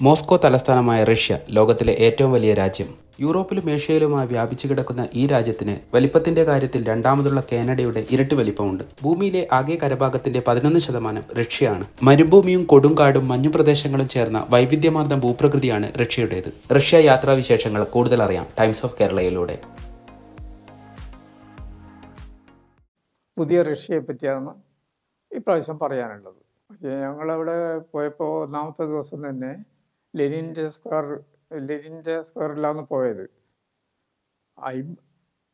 Moscow തലസ്ഥാനമായ Russia ലോകത്തിലെ ഏറ്റവും വലിയ രാജ്യം. യൂറോപ്പിലും ഏഷ്യയിലുമായി വ്യാപിച്ചു കിടക്കുന്ന ഈ രാജ്യത്തിന് വലിപ്പത്തിന്റെ കാര്യത്തിൽ രണ്ടാമതുള്ള കാനഡയുടെ ഇരട്ടി വലിപ്പമുണ്ട്. ഭൂമിയിലെ ആകെ കരഭാഗത്തിന്റെ പതിനൊന്ന് ശതമാനം റഷ്യയാണ്. മരുഭൂമിയും കൊടുങ്കാടും മഞ്ഞുപ്രദേശങ്ങളും ചേർന്ന വൈവിധ്യമാർന്ന ഭൂപ്രകൃതിയാണ് റഷ്യയുടേത്. റഷ്യ യാത്രാവിശേഷങ്ങൾ കൂടുതൽ അറിയാം. ടൈംസ് ഓഫ് കേരളയിലൂടെ. പുതിയ റഷ്യയെ പറ്റിയാണ് ഇപ്രാവശ്യം പറയാനുള്ളത്. ഞങ്ങളവിടെ പോയപ്പോൾ ഒന്നാമത്തെ ദിവസം തന്നെ ലെനിന്റെ സ്ക്വയർ ലെനിന്റെ സ്ക്വയറിലാണ് പോയത്.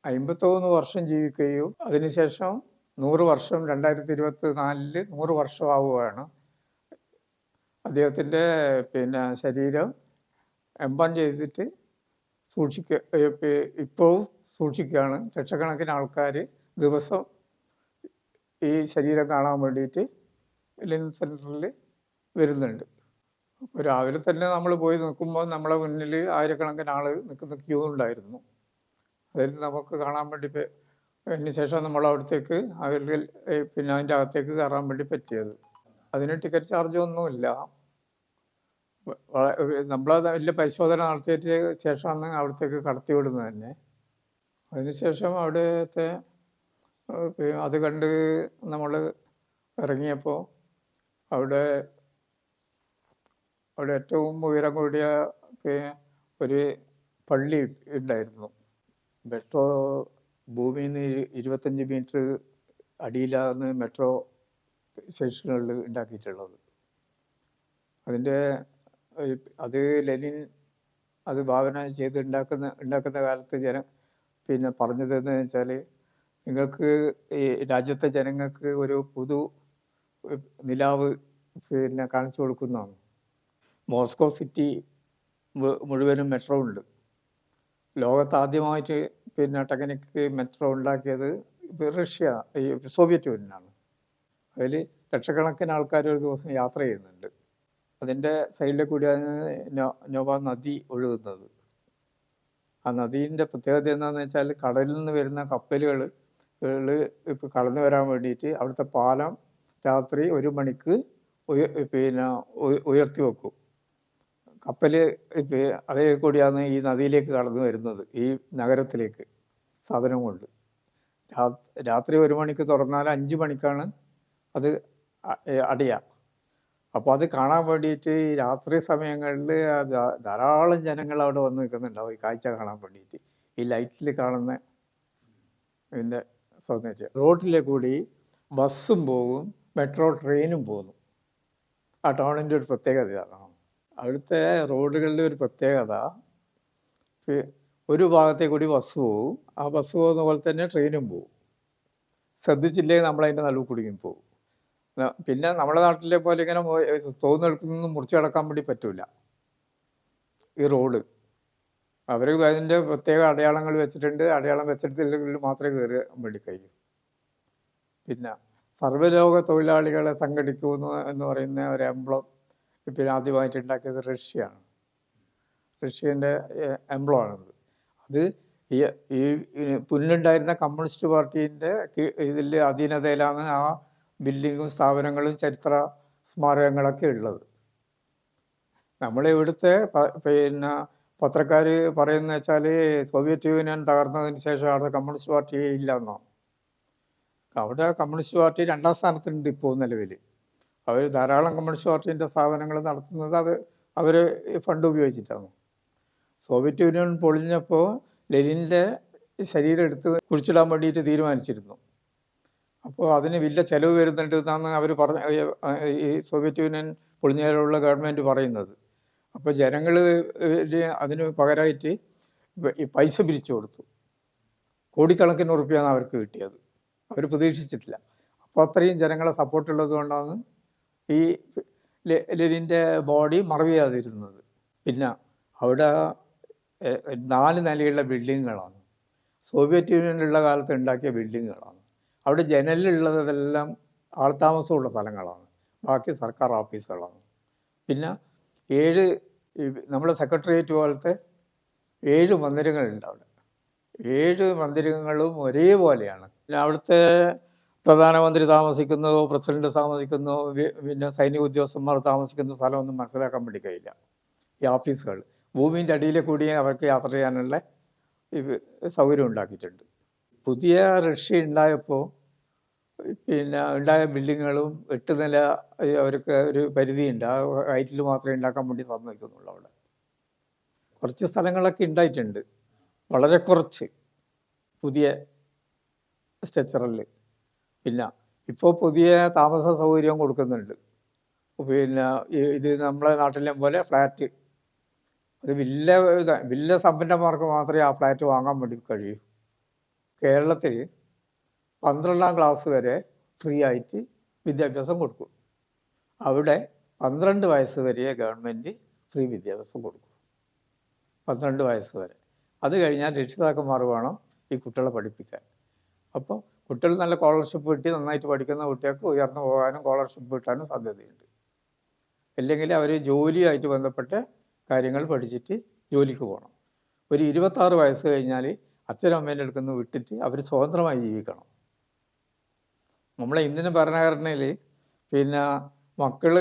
അമ്പത്തൊന്ന് വർഷം ജീവിക്കുകയും അതിനുശേഷം നൂറ് വർഷം രണ്ടായിരത്തി ഇരുപത്തി നാലിൽ നൂറ് വർഷമാവുകയാണ്. അദ്ദേഹത്തിന്റെ പിന്നെ ശരീരം എംബാം ചെയ്തിട്ട് സൂക്ഷിക്ക ഇപ്പോൾ സൂക്ഷിക്കുകയാണ്. ലക്ഷക്കണക്കിന് ആൾക്കാർ ദിവസം ഈ ശരീരം കാണാൻ വേണ്ടിയിട്ട് ലെനിൻ സെന്ററിൽ വരുന്നുണ്ട്. രാവിലെ തന്നെ നമ്മൾ പോയി നിൽക്കുമ്പോൾ നമ്മളെ മുന്നിൽ ആയിരക്കണക്കിന് ആൾ നിൽക്കുന്ന ക്യൂ ഉണ്ടായിരുന്നു അതിൽ നമുക്ക് കാണാൻ വേണ്ടി അതിന് ശേഷം നമ്മൾ അവിടത്തേക്ക് അവരിൽ പിന്നെ അതിന്റെ അകത്തേക്ക് കയറാൻ വേണ്ടി പറ്റിയത്. അതിന് ടിക്കറ്റ് ചാർജ് ഒന്നുമില്ല നമ്മൾ വലിയ പരിശോധന നടത്തിയിട്ട് ശേഷമാണ് അവിടത്തേക്ക് കടത്തി വിടുന്നത് തന്നെ. അതിനുശേഷം അവിടുത്തെ അത് കണ്ട് നമ്മൾ ഇറങ്ങിയപ്പോൾ അവിടെ അവിടെ ഏറ്റവും ഉയരം കൂടിയ ഒരു പള്ളി ഉണ്ടായിരുന്നു. മെട്രോ ഭൂമിയിൽ നിന്ന് ഇരുപത്തഞ്ച് മീറ്റർ അടിയിലാണ് മെട്രോ സ്റ്റേഷനുകളിൽ ഉണ്ടാക്കിയിട്ടുള്ളത്. അതിന്റെ അത് ലെനിൻ അത് ഭാവന ചെയ്ത് ഉണ്ടാക്കുന്ന ഉണ്ടാക്കുന്ന കാലത്ത് ജന പിന്നെ പറഞ്ഞതെന്ന് വെച്ചാൽ നിങ്ങൾക്ക് ഈ രാജ്യത്തെ ജനങ്ങൾക്ക് ഒരു പുതു നിലാവ് പിന്നെ കാണിച്ചു കൊടുക്കുന്നതാണ്. മോസ്കോ സിറ്റി മുഴുവനും മെട്രോ ഉണ്ട്. ലോകത്ത് ആദ്യമായിട്ട് പിന്നെ ടെക്നിക്ക് മെട്രോ ഉണ്ടാക്കിയത് റഷ്യ ഈ സോവിയറ്റ് യൂണിയനാണ്. അതിൽ ലക്ഷക്കണക്കിന് ആൾക്കാർ ഒരു ദിവസം യാത്ര ചെയ്യുന്നുണ്ട്. അതിന്റെ സൈഡിൽ കൂടിയാണ് നോവ നദി ഒഴുകുന്നത്. ആ നദീന്റെ പ്രത്യേകത എന്താണെന്ന് വെച്ചാൽ കടലിൽ നിന്ന് വരുന്ന കപ്പലുകൾ ഇപ്പോൾ കടന്നു വരാൻ വേണ്ടിയിട്ട് അവിടുത്തെ പാലം രാത്രി ഒരു മണിക്ക് പിന്നെ ഉയർത്തി വെക്കും. കപ്പൽ അതേ കൂടിയാണ് ഈ നദിയിലേക്ക് കടന്നു വരുന്നത്. ഈ നഗരത്തിലേക്ക് സാധനം കൊണ്ട് രാത്രി ഒരു മണിക്ക് തുറന്നാൽ അഞ്ച് മണിക്കാണ് അത് അടിയ. അപ്പോൾ അത് കാണാൻ വേണ്ടിയിട്ട് ഈ രാത്രി സമയങ്ങളിൽ ധാരാളം ജനങ്ങൾ അവിടെ വന്ന് നിൽക്കുന്നുണ്ടാവും ഈ കാഴ്ച കാണാൻ വേണ്ടിയിട്ട്. ഈ ലൈറ്റിൽ കാണുന്ന ഇതിന്റെ സൗന്ദര്യം റോഡിലെ കൂടി ബസ്സും പോകും മെട്രോ ട്രെയിനും പോകുന്നു. ആ ടൗണിന്റെ ഒരു പ്രത്യേകത ഇതാണ്. അവിടുത്തെ റോഡുകളിലെ ഒരു പ്രത്യേകത ഒരു ഭാഗത്തെ കൂടി ബസ് പോവും. ആ ബസ് പോകുന്ന പോലെ തന്നെ ട്രെയിനും പോകും ശ്രദ്ധിച്ചില്ലെങ്കിൽ നമ്മളതിന്റെ നടുവ് കുടുങ്ങി പോകും പിന്നെ നമ്മുടെ നാട്ടിലെ പോലെ ഇങ്ങനെ തോന്നെടുക്കുന്നൊന്നും മുറിച്ച് കിടക്കാൻ വേണ്ടി പറ്റൂല. ഈ റോഡ്. അവർ അതിന്റെ പ്രത്യേക അടയാളങ്ങൾ വെച്ചിട്ടുണ്ട്. അടയാളം വെച്ചിട്ടില്ലെങ്കിൽ മാത്രമേ കയറി വേണ്ടി കഴിയൂ. പിന്നെ സർവലോക തൊഴിലാളികളെ സംഘടിക്കുന്നു എന്ന് പറയുന്ന ഒരു എംബ്ലം പിന്നെ ആദ്യമായിട്ട് ഉണ്ടാക്കിയത് റഷ്യയാണ്. റഷ്യന്റെ എംബ്ലമാണത് അത് ഈ ഈ പുല്ലുണ്ടായിരുന്ന കമ്മ്യൂണിസ്റ്റ് പാർട്ടീന്റെ ഇതിൽ അധീനതയിലാണ് ആ ബിൽഡിങ്ങും സ്ഥാപനങ്ങളും ചരിത്ര സ്മാരകങ്ങളൊക്കെ ഉള്ളത്. നമ്മളെ ഇവിടുത്തെ പ- പിന്നെ പത്രക്കാർ പറയുന്ന വെച്ചാൽ സോവിയറ്റ് യൂണിയൻ തകർന്നതിന് ശേഷം അവിടെ കമ്മ്യൂണിസ്റ്റ് പാർട്ടി ഇല്ല എന്നോ അവിടെ കമ്മ്യൂണിസ്റ്റ് പാർട്ടി രണ്ടാം സ്ഥാനത്തുണ്ട് ഇപ്പോൾ നിലവിൽ അവർ ധാരാളം കമ്മ്യൂണിസ്റ്റ് പാർട്ടീന്റെ സ്ഥാപനങ്ങൾ നടത്തുന്നത് അത് അവർ ഫണ്ട് ഉപയോഗിച്ചിട്ടാണ്. സോവിയറ്റ് യൂണിയൻ പൊളിഞ്ഞപ്പോൾ ലെനിന്റെ ശരീരം എടുത്ത് കുഴിച്ചിടാൻ വേണ്ടിയിട്ട് തീരുമാനിച്ചിരുന്നു. അപ്പോൾ അതിന് വലിയ ചിലവ് വരുന്നുണ്ട് എന്നാണ് അവർ പറഞ്ഞ ഈ സോവിയറ്റ് യൂണിയൻ പൊളിഞ്ഞതിലുള്ള ഗവൺമെന്റ് പറയുന്നത്. അപ്പോൾ ജനങ്ങൾ അതിന് പകരമായിട്ട് ഈ പൈസ പിരിച്ചു കൊടുത്തു. കോടിക്കണക്കിന് ഉറപ്പിയാണ് അവർക്ക് കിട്ടിയത്. അവർ പ്രതീക്ഷിച്ചിട്ടില്ല. അപ്പോൾ അത്രയും ജനങ്ങളെ സപ്പോർട്ടുള്ളത് കൊണ്ടാണ് ഈ ലെനിന്റെ ബോഡി മറവ് ചെയ്യാതിരുന്നത് പിന്നെ അവിടെ നാല് നിലയുള്ള ബിൽഡിങ്ങുകളാണ്. സോവിയറ്റ് യൂണിയനിലുള്ള കാലത്ത് ഉണ്ടാക്കിയ ബിൽഡിങ്ങുകളാണ്. അവിടെ ജനലിലുള്ളതെല്ലാം ആൾത്താമസമുള്ള സ്ഥലങ്ങളാണ്. ബാക്കി സർക്കാർ ഓഫീസുകളാണ്. പിന്നെ ഏഴ് നമ്മുടെ സെക്രട്ടേറിയറ്റ് പോലത്തെ ഏഴ് മന്ദിരങ്ങളുണ്ട് അവിടെ. ഏഴ് മന്ദിരങ്ങളും ഒരേപോലെയാണ്. പിന്നെ അവിടുത്തെ പ്രധാനമന്ത്രി താമസിക്കുന്നതോ പ്രസിഡന്റ് താമസിക്കുന്നതോ പിന്നെ സൈനിക ഉദ്യോഗസ്ഥന്മാർ താമസിക്കുന്ന സ്ഥലമൊന്നും മനസ്സിലാക്കാൻ വേണ്ടി കഴിയില്ല. ഈ ഓഫീസുകൾ ഭൂമിന്റെ അടിയിലെ കൂടി അവർക്ക് യാത്ര ചെയ്യാനുള്ള സൗകര്യം ഉണ്ടാക്കിയിട്ടുണ്ട്. പുതിയ റഷ്യ ഉണ്ടായപ്പോൾ പിന്നെ ഉണ്ടായ ബിൽഡിങ്ങുകളും എട്ട് നില അവർക്ക് ഒരു പരിധിയുണ്ട്. ആ ഹൈറ്റിൽ മാത്രമേ ഉണ്ടാക്കാൻ വേണ്ടി സമ്മതിക്കുന്നുള്ളൂ അവിടെ. കുറച്ച് സ്ഥലങ്ങളൊക്കെ ഉണ്ടായിട്ടുണ്ട്. വളരെ കുറച്ച് പുതിയ സ്ട്രക്ചറിൽ പിന്നെ ഇപ്പോൾ പുതിയ താമസ സൗകര്യം കൊടുക്കുന്നുണ്ട്. പിന്നെ ഇത് നമ്മളെ നാട്ടിലെ പോലെ ഫ്ലാറ്റ്. അത് വില്ല വില്ല സമ്പന്നന്മാർക്ക് മാത്രമേ ആ ഫ്ലാറ്റ് വാങ്ങാൻ വേണ്ടി കഴിയൂ. കേരളത്തിൽ പന്ത്രണ്ടാം ക്ലാസ് വരെ ഫ്രീ ആയിട്ട് വിദ്യാഭ്യാസം കൊടുക്കും. അവിടെ പന്ത്രണ്ട് വയസ്സ് വരെ ഗവൺമെന്റ് ഫ്രീ വിദ്യാഭ്യാസം കൊടുക്കും. പന്ത്രണ്ട് വയസ്സ് വരെ. അത് കഴിഞ്ഞാൽ രക്ഷിതാക്കന്മാർ വേണം ഈ കുട്ടികളെ പഠിപ്പിക്കാൻ. അപ്പോൾ കുട്ടികൾ നല്ല സ്കോളർഷിപ്പ് കിട്ടി നന്നായിട്ട് പഠിക്കുന്ന കുട്ടികൾക്ക് ഉയർന്നു പോകാനും സ്കോളർഷിപ്പ് കിട്ടാനും സാധ്യതയുണ്ട്. അല്ലെങ്കിൽ അവർ ജോലിയായിട്ട് ബന്ധപ്പെട്ട് കാര്യങ്ങൾ പഠിച്ചിട്ട് ജോലിക്ക് പോകണം. ഒരു ഇരുപത്താറ് വയസ്സ് കഴിഞ്ഞാൽ അച്ഛനും അമ്മേന്റെ അടുക്കുന്ന വിട്ടിട്ട് അവർ സ്വതന്ത്രമായി ജീവിക്കണം. നമ്മളെ ഇന്ത്യൻ ഭരണഘടനയിൽ പിന്നെ മക്കൾ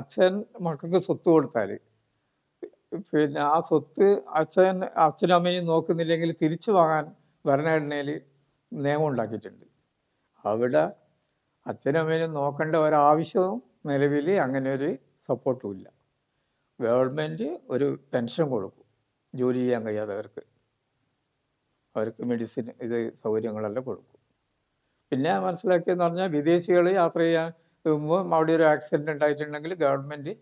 അച്ഛൻ മക്കൾക്ക് സ്വത്ത് കൊടുത്താൽ പിന്നെ ആ സ്വത്ത് അച്ഛൻ അച്ഛനും അമ്മയും നോക്കുന്നില്ലെങ്കിൽ തിരിച്ചു വാങ്ങാൻ ഭരണഘടനയിൽ നിയമം ഉണ്ടാക്കിയിട്ടുണ്ട് അവിടെ അച്ഛനും അമ്മേനും നോക്കേണ്ട ഒരാവശ്യവും നിലവിൽ അങ്ങനെ ഒരു സപ്പോർട്ടും ഇല്ല. ഗവൺമെന്റ് ഒരു പെൻഷൻ കൊടുക്കും ജോലി ചെയ്യാൻ കഴിയാത്തവർക്ക്. അവർക്ക് മെഡിസിൻ ഇത് സൗകര്യങ്ങളെല്ലാം കൊടുക്കും. പിന്നെ മനസ്സിലാക്കിയെന്ന് പറഞ്ഞാൽ വിദേശികൾ യാത്ര ചെയ്യാൻ അവിടെ ഒരു ആക്സിഡന്റ് ഉണ്ടായിട്ടുണ്ടെങ്കിൽ ഗവൺമെന്റ്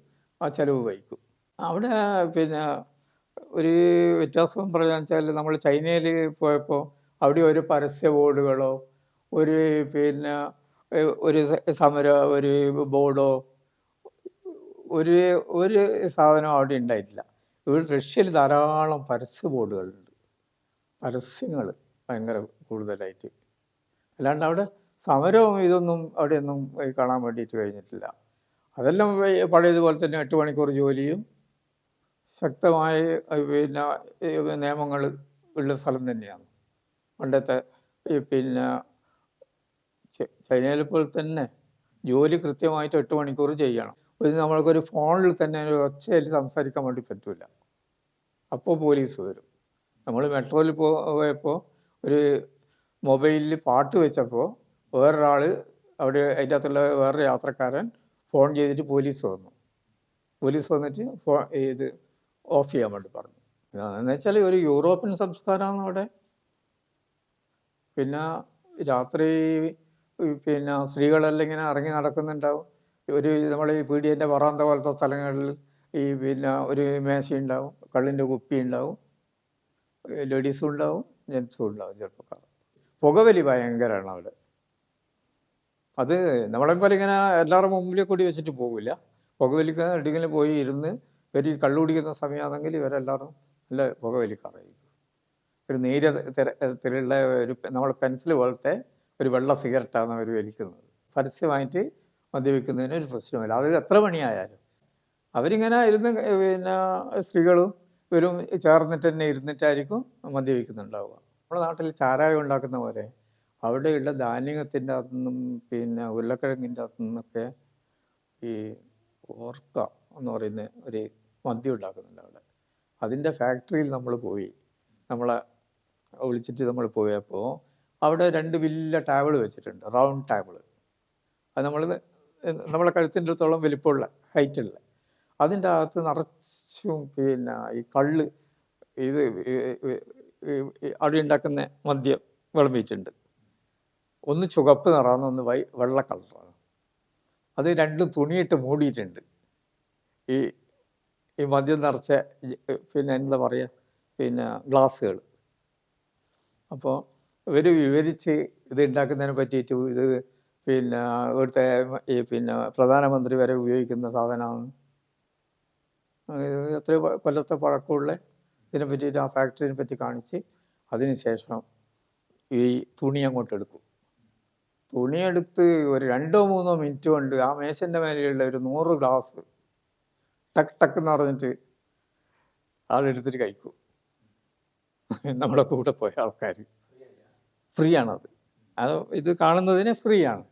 ആ ചിലവ് വഹിക്കും. അവിടെ പിന്നെ ഒരു വ്യത്യാസം പറയുക വെച്ചാൽ നമ്മൾ ചൈനയിൽ പോയപ്പോൾ അവിടെ ഒരു പരസ്യ ബോർഡുകളോ ഒരു പിന്നെ ഒരു സമര ഒരു ബോർഡോ ഒരു ഒരു സാധനം അവിടെ ഉണ്ടായിട്ടില്ല. ഇവിടെ റഷ്യയിൽ ധാരാളം പരസ്യ ബോർഡുകളുണ്ട്. പരസ്യങ്ങൾ ഭയങ്കര കൂടുതലായിട്ട്. അല്ലാണ്ട് അവിടെ സമരവും ഇതൊന്നും അവിടെയൊന്നും കാണാൻ വേണ്ടിയിട്ട് കഴിഞ്ഞിട്ടില്ല. അതെല്ലാം പഴയതുപോലെ തന്നെ എട്ട് മണിക്കൂർ ജോലിയും ശക്തമായ പിന്നെ നിയമങ്ങൾ ഉള്ള സ്ഥലം തന്നെയാണ്. പണ്ടത്തെ പിന്നെ ചൈനയിലെ പോലെ തന്നെ ജോലി കൃത്യമായിട്ട് എട്ട് മണിക്കൂർ ചെയ്യണം. ഇത് നമ്മൾക്കൊരു ഫോണിൽ തന്നെ ഒരു ഒച്ചയിൽ സംസാരിക്കാൻ വേണ്ടി പറ്റില്ല അപ്പോൾ പോലീസ് വരും. നമ്മൾ മെട്രോയിൽ പോയപ്പോൾ ഒരു മൊബൈലിൽ പാട്ട് വെച്ചപ്പോൾ വേറൊരാൾ അവിടെ അതിന്റെ അകത്തുള്ള വേറൊരു യാത്രക്കാരൻ ഫോൺ ചെയ്തിട്ട് പോലീസ് വന്നു. പോലീസ് വന്നിട്ട് ഫോ ഇത് ഓഫ് ചെയ്യാൻ വേണ്ടി പറഞ്ഞു. എന്താണെന്ന് വെച്ചാൽ ഒരു യൂറോപ്യൻ സംസ്കാരമാണ് അവിടെ. പിന്നെ രാത്രി പിന്നെ സ്ത്രീകളെല്ലാം ഇങ്ങനെ ഇറങ്ങി നടക്കുന്നുണ്ടാവും. ഒരു നമ്മൾ ഈ പീഡിയന്റെ വറാന്ത പോലത്തെ സ്ഥലങ്ങളിൽ ഈ പിന്നെ ഒരു മേശ ഉണ്ടാവും കള്ളിന്റെ കുപ്പി ഉണ്ടാവും ലേഡീസും ഉണ്ടാവും ജെൻസും ഉണ്ടാവും ചെറുപ്പക്കാർ. പുകവലി ഭയങ്കരമാണ് അവിടെ. അത് നമ്മളെ പോലെ ഇങ്ങനെ എല്ലാവരുടെ മുമ്പിൽ കൂടി വെച്ചിട്ട് പോകില്ല പുകവലിക്കാൻ എവിടെയെങ്കിലും പോയി ഇരുന്ന് ഇവർ കള്ളു കുടിക്കുന്ന സമയമാണെങ്കിൽ ഇവരെല്ലാവരും നല്ല പുകവലിക്കാറായിരിക്കും ഒരു നീല തിരയുള്ള ഒരു നമ്മൾ പെൻസിൽ പോലത്തെ ഒരു വെള്ള സിഗരറ്റാണ് അവർ വലിക്കുന്നത്. പരസ്യമായിട്ട് മദ്യപിക്കുന്നതിന് ഒരു പ്രശ്നമില്ല അത് എത്ര മണിയായാലും അവരിങ്ങനെ ഇരുന്ന് പിന്നെ സ്ത്രീകളും ഇവരും ചേർന്നിട്ട് തന്നെ ഇരുന്നിട്ടായിരിക്കും മദ്യപിക്കുന്നുണ്ടാവുക. നമ്മുടെ നാട്ടിൽ ചാരായം ഉണ്ടാക്കുന്ന പോലെ അവിടെയുള്ള ധാന്യത്തിന്റെ അകത്തുനിന്നും പിന്നെ ഉരുളക്കിഴങ്ങിന്റെ അകത്തുനിന്നൊക്കെ ഈ ഓർക്ക എന്ന് പറയുന്ന ഒരു മദ്യം ഉണ്ടാക്കുന്നുണ്ട് അവിടെ. അതിന്റെ ഫാക്ടറിയിൽ നമ്മൾ പോയി. നമ്മളെ വിളിച്ചിട്ട് നമ്മൾ പോയപ്പോൾ അവിടെ രണ്ട് വലിയ ടേബിൾ വെച്ചിട്ടുണ്ട് റൗണ്ട് ടേബിൾ അത് നമ്മൾ നമ്മളെ കഴുത്തിന്റെ അടുത്തോളം വലിപ്പമുള്ള ഹൈറ്റുള്ള അതിന്റെ അകത്ത് നിറച്ചും പിന്നെ ഈ കള്ള് ഇത് അവിടെ മദ്യം വിളമ്പിയിട്ടുണ്ട്. ഒന്ന് ചുവപ്പ് നിറാന്ന് ഒന്ന് വൈ വെള്ള കളറാണ് അത് രണ്ടും തുണിയിട്ട് മൂടിയിട്ടുണ്ട്. ഈ ഈ മദ്യം നിറച്ച പിന്നെ എന്താ പറയുക പിന്നെ ഗ്ലാസ്സുകൾ. അപ്പോൾ ഇവർ വിവരിച്ച് ഇത് ഉണ്ടാക്കുന്നതിനെ പറ്റിയിട്ട് ഇത് പിന്നെ ഇവിടുത്തെ ഈ പിന്നെ പ്രധാനമന്ത്രി വരെ ഉപയോഗിക്കുന്ന സാധനമാണ്. എത്ര കൊല്ലത്തെ പഴക്കമുള്ള ഇതിനെ പറ്റിയിട്ട് ആ ഫാക്ടറിനെ പറ്റി കാണിച്ച് അതിനുശേഷം ഈ തുണി അങ്ങോട്ട് എടുക്കും. തുണിയെടുത്ത് ഒരു രണ്ടോ മൂന്നോ മിനിറ്റ് കൊണ്ട് ആ മേശന്റെ മേലെയുള്ള ഒരു നൂറ് ഗ്ലാസ് ടക്ക് ടക്ക് എന്ന് പറഞ്ഞിട്ട് ആളെടുത്തിട്ട് കഴിക്കും. നമ്മുടെ കൂടെ പോയ ആൾക്കാർ ഫ്രീ ആണത് അത് ഇത് കാണുന്നതിന് ഫ്രീ ആണ്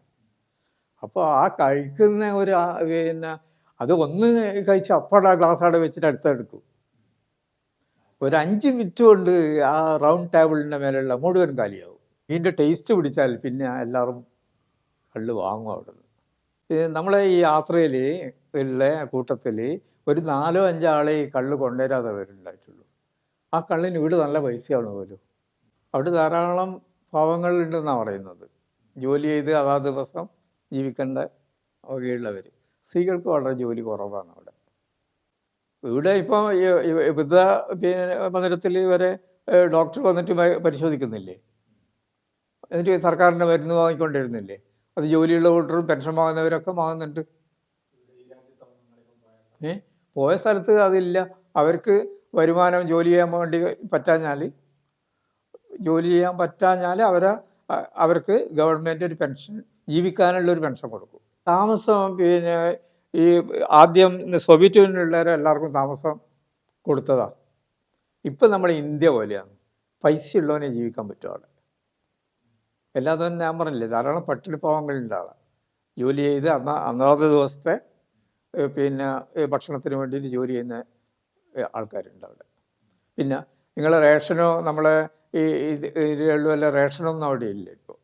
അപ്പോൾ ആ കഴിക്കുന്ന ഒരു പിന്നെ അത് ഒന്ന് കഴിച്ച് അപ്പാടെ ഗ്ലാസ് അവിടെ വെച്ചിട്ട് അടുത്തെടുക്കും ഒരു അഞ്ച് മിനിറ്റ് കൊണ്ട് ആ റൗണ്ട് ടേബിളിന്റെ മേലെയുള്ള മുഴുവൻ കാലിയാവും. ഇതിന്റെ ടേസ്റ്റ് പിടിച്ചാൽ പിന്നെ എല്ലാവരും കള്ള് വാങ്ങും അവിടെ നിന്ന് നമ്മളെ ഈ യാത്രയിൽ ഉള്ള കൂട്ടത്തിൽ ഒരു നാലോ അഞ്ചാളെ ഈ കള്ള് കൊണ്ടുവരാതെ വരുന്നുണ്ടായിട്ടുള്ളൂ ആ കള്ളിന് വീട് നല്ല പൈസയാണ് പോലും? അവിടെ ധാരാളം പാവങ്ങളുണ്ടെന്നാണ് പറയുന്നത്. ജോലി ചെയ്ത് അതാ ദിവസം ജീവിക്കേണ്ട വകയുള്ളവർ സ്ത്രീകൾക്ക് വളരെ ജോലി കുറവാണ് അവിടെ. ഇവിടെ ഇപ്പം വൃദ്ധ മന്ദിരത്തിൽ വരെ ഡോക്ടർ വന്നിട്ട് പരിശോധിക്കുന്നില്ലേ? എന്നിട്ട് സർക്കാരിന്റെ മരുന്ന് വാങ്ങിക്കൊണ്ടിരുന്നില്ലേ? അത് ജോലിയുള്ള കൂട്ടരും പെൻഷൻ വാങ്ങുന്നവരൊക്കെ വാങ്ങുന്നുണ്ട്. ഏ? പോയ സ്ഥലത്ത് അതില്ല. അവർക്ക് വരുമാനം ജോലി ചെയ്യാൻ വേണ്ടി പറ്റാഞ്ഞാൽ ജോലി ചെയ്യാൻ പറ്റാഞ്ഞാൽ അവരെ അവർക്ക് ഗവൺമെന്റ് ഒരു പെൻഷൻ ജീവിക്കാനുള്ള ഒരു പെൻഷൻ കൊടുക്കും. താമസം പിന്നെ ഈ ആദ്യം സോവിയറ്റ് യൂണിയനിലുള്ളവരെ എല്ലാവർക്കും താമസം കൊടുത്തതാണ് ഇപ്പം നമ്മൾ ഇന്ത്യ പോലെയാണ്. പൈസ ഉള്ളവനെ ജീവിക്കാൻ പറ്റും അവിടെ. ഞാൻ പറഞ്ഞില്ലേ ധാരാളം പട്ടിണി പാവങ്ങളുണ്ട് ആളെ. ജോലി ചെയ്ത് അന്ന അന്നത്തെ ദിവസത്തെ പിന്നെ ഭക്ഷണത്തിന് വേണ്ടിയിട്ട് ജോലി ചെയ്യുന്ന ആൾക്കാരുണ്ട് അവിടെ. പിന്നെ നിങ്ങൾ റേഷനോ നമ്മളെ ഈ ഇത് ഇതിലുള്ള വല്ല റേഷനൊന്നും അവിടെ ഇല്ല ഇപ്പോൾ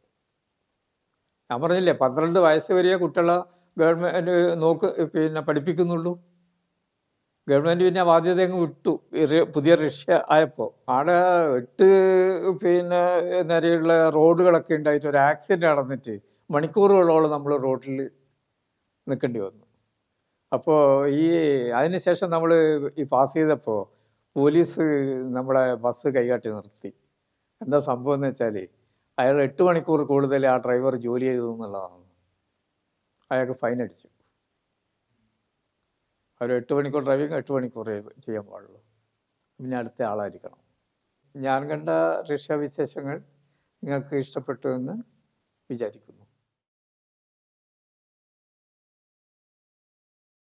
ഞാൻ പറഞ്ഞില്ലേ പന്ത്രണ്ട് വയസ്സ് വരെ കുട്ടികളെ ഗവൺമെന്റ് നോക്ക് പിന്നെ പഠിപ്പിക്കുന്നുള്ളൂ. ഗവൺമെന്റ് പിന്നെ ബാധ്യത അങ്ങ് വിട്ടു. പുതിയ റഷ്യ ആയപ്പോൾ ആടെ എട്ട് പിന്നെ നിരയുള്ള റോഡുകളൊക്കെ ഉണ്ടായിട്ട് ഒരു ആക്സിഡന്റ് നടന്നിട്ട് മണിക്കൂറുകളോളം നമ്മൾ റോഡിൽ നിൽക്കേണ്ടി വന്നു. അപ്പോൾ ഈ അതിനുശേഷം നമ്മൾ ഈ പാസ് ചെയ്തപ്പോൾ പോലീസ് നമ്മുടെ ബസ് കൈകാട്ടി നിർത്തി. എന്താ സംഭവം എന്ന് വെച്ചാൽ അയാൾ എട്ട് മണിക്കൂർ കൂടുതൽ ആ ഡ്രൈവർ ജോലി ചെയ്തു എന്നുള്ളതാണ്. അയാൾക്ക് ഫൈൻ അടിച്ചു. അവർ എട്ട് മണിക്കൂർ ഡ്രൈവിങ് എട്ട് മണിക്കൂർ ചെയ്യാൻ പാടുള്ളൂ. പിന്നെ അടുത്ത ആളായിരിക്കണം. ഞാൻ കണ്ട റഷ്യ വിശേഷങ്ങൾ നിങ്ങൾക്ക് ഇഷ്ടപ്പെട്ടു എന്ന് വിചാരിക്കുന്നു.